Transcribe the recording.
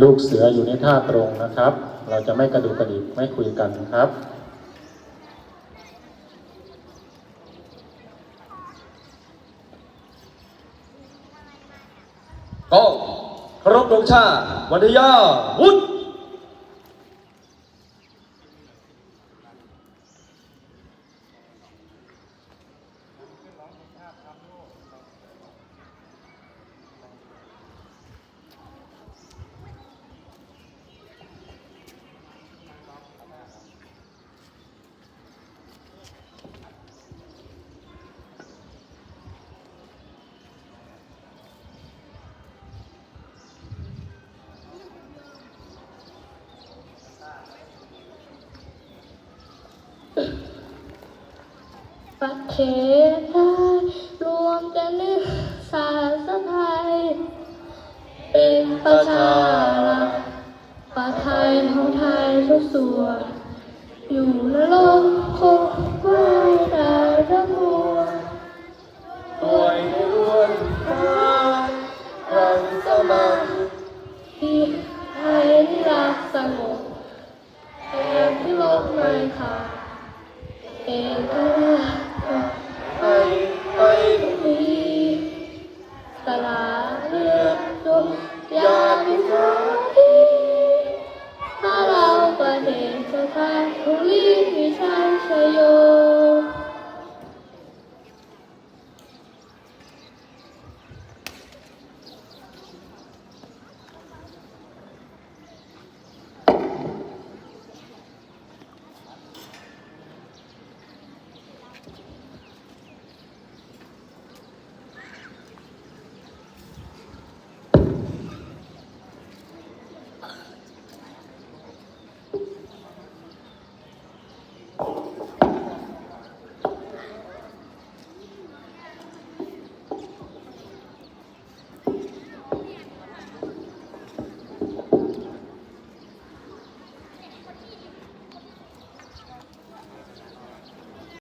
ลูกเสืออยู่ในท่าตรงนะครับ เราจะไม่กระดูกกระดิกไม่คุยกันครับ ก็ครบรงชาติวันทยาวุฒ ประเทศไทยรวมกันในศาสนาไทยเป็นประชารัฐประไทยของไทยทุกส่วน อยู่ในโลกคงไม่ได้ทั้งมวลด้วยในล้วนรักรังสมันที่ไทยที่รักสงบเองที่โลบไม่ขาดเองก็ ถ้าเ